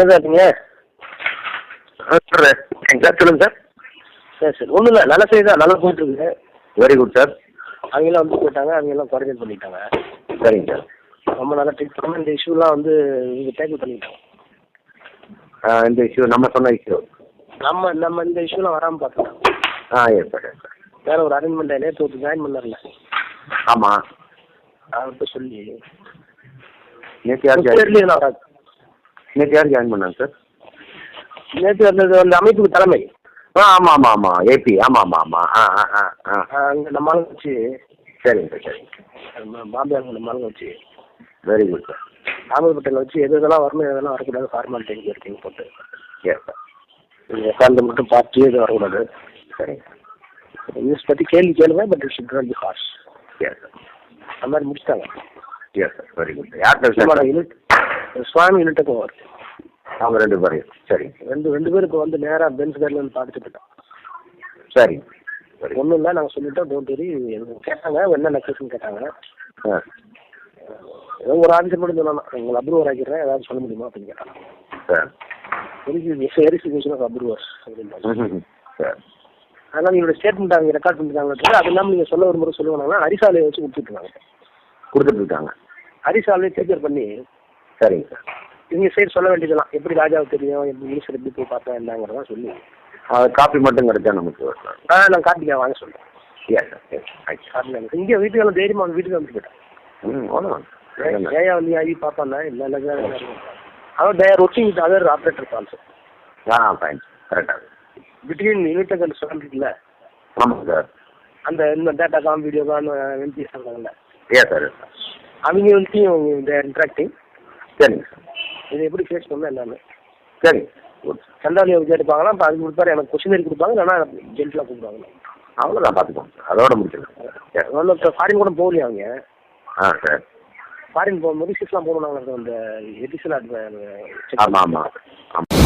ஏதா இருக்கீங்க? Sir sir சொல்லுங்கள் சார்? சரி சரி. ஒன்றும் இல்லை நல்ல தான். நல்லா போயிட்டு இருக்குது வெரி குட் சார் அவங்கெல்லாம் வந்து போயிட்டாங்க. அவங்கெல்லாம் குவாரண்டைன் பண்ணிட்டாங்க. சரிங்க சார் ரொம்ப நல்லா ட்ரீட் பண்ணாங்க. இந்த இஷ்யூலாம் வந்து இங்கே டேக்கிள் பண்ணிட்டாங்க. ஆ, இந்த இஷ்யூ நம்ம சொன்ன இஷ்யூ நம்ம நம்ம இந்த இஷ்யூலாம் வராமல் பார்த்துட்டோம் ஆ எஸ் சார் எஸ் சார் வேற ஒரு அரேஞ்ச்மெண்ட் நேற்று ஜாயின் பண்ணார்ல ஆமாம் அவர்கிட்ட சொல்லி. நேற்று ஜாயின் பேர்லேயே நான் வராது நேற்று யார் ஜாயின் பண்ணாங்க சார் நேற்று வந்தது அந்த அமைப்புக்கு தலைமை. ஆ ஆமாம் ஆமாம் ஆமாம் ஏபி ஆமாம் ஆமாம் ஆமாம் ஆ ஆ ஆ ஆ. அங்கே நம்ம ஆளுங்க வச்சு. சரிங்க சார் சரிங்க. பாம்பே அங்கே நம்ம ஆளுங்க வச்சு. வெரி குட் சார் பட்டேல் வச்சு எது எதெல்லாம் வரணும் எதெல்லாம் வரக்கூடாது ஃபார்மாலிட்டி இருக்கீங்க போட்டு. சார் நீங்கள் உட்காந்து மட்டும் பார்த்து இது வரக்கூடாது. சரிங்க நியூஸ் பற்றி கேள்வி கேளுங்க but it should not be harsh yes sir அந்த மாதிரி முடிச்சிட்டாங்க. எஸ் சார் வெரி குட் யார் சார் யூனிட் சுவாமி யூனிட்டுக்கும் வரும் அவங்க ரெண்டு பேரையும். சரிங்க ரெண்டு ரெண்டு பேரும் இப்போ வந்து நேராக பென்ஸ் கார்டில் வந்து பார்த்துட்டு போயிட்டோம் சரி. ஒன்றும் இல்லை நாங்கள் சொல்லிட்டோம் டோன்ட் வெரி கேட்டாங்க என்ன நெக்லஸ்ன்னு கேட்டாங்க. ஏதோ ஒரு ஆன்சர் மட்டும் சொல்லணும் உங்களை அப்ரூவர் ஆக்கிடுறேன் ஏதாவது சொல்ல முடியுமா அப்படின்னு கேட்டாங்க. சார். அப்ரூவர்ஸ் அப்படின்னு சார் அதனால் உங்களோட ஸ்டேட்மெண்ட் அவங்க ரெக்கார்ட் பண்ணிட்டாங்க அது இல்லாமல் நீங்கள் சொல்ல ஒரு முறை சொல்லுவாங்கன்னா அரிசாலையை வச்சு கொடுத்துட்ருக்காங்க கொடுத்துட்டு இருக்காங்க. அரிசாலையை டீச்சர் பண்ணி சரிங்க சார். இவங்க சைடு சொல்ல வேண்டியதெல்லாம். எப்படி ராஜாவுக்கு தெரியும்? எப்படி மினிஸ்டர் எப்படி போய் பார்த்தா என்னங்கிறதா சொல்லி. காப்பி மட்டும் கிடைச்சா நமக்கு ஆ நான் கார்த்திகா வாங்க சொல்கிறேன் எஸ் சார் எஸ் கார்த்திகா இங்கே வீட்டுக்கு எல்லாம் தைரியமாக வந்து வீட்டுக்கு வந்து போயிட்டேன் ம் அவ்வளோதான் ஏயா வந்து ஐவி பார்ப்பானா இல்லை இல்லை அவன் there working with other operator also ah fine கரெக்டாக பிட்வீன் யூனிட் அண்ட் ஸ்டூடெண்ட் இருக்குல்ல ஆமாம் சார். அந்த இந்த data com video com MBS இருக்காங்கல்ல? எஸ் சார் சார் அவங்க வந்து தேர் இன்ட்ராக்டிங் சரிங்க சார். இதை எப்படி ஃபேஸ் பண்ணணும் எல்லாமே சரிங்க. சார் சண்டாலியை கேட்டுப்பாங்கன்னா இப்போ அதுக்கு கொடுப்பாரு. எனக்கு கொஸ்டினரி கொடுப்பாங்க. இல்லைன்னா ஜென்டலாக கொடுப்பாங்க அவ்வளோதான் பார்த்துக்கோங்க சார். அதோட முடிச்சிடலாம் ஒன்றும் இப்போ ஃபாரின் கூட போகலையா அவங்க? ஆ சார். ஃபாரின் போகும்போது சிஸ்லாம் போகணும் நாங்கள் அந்த எடிஷனல் ஆமாம் ஆமாம் ஆமாம்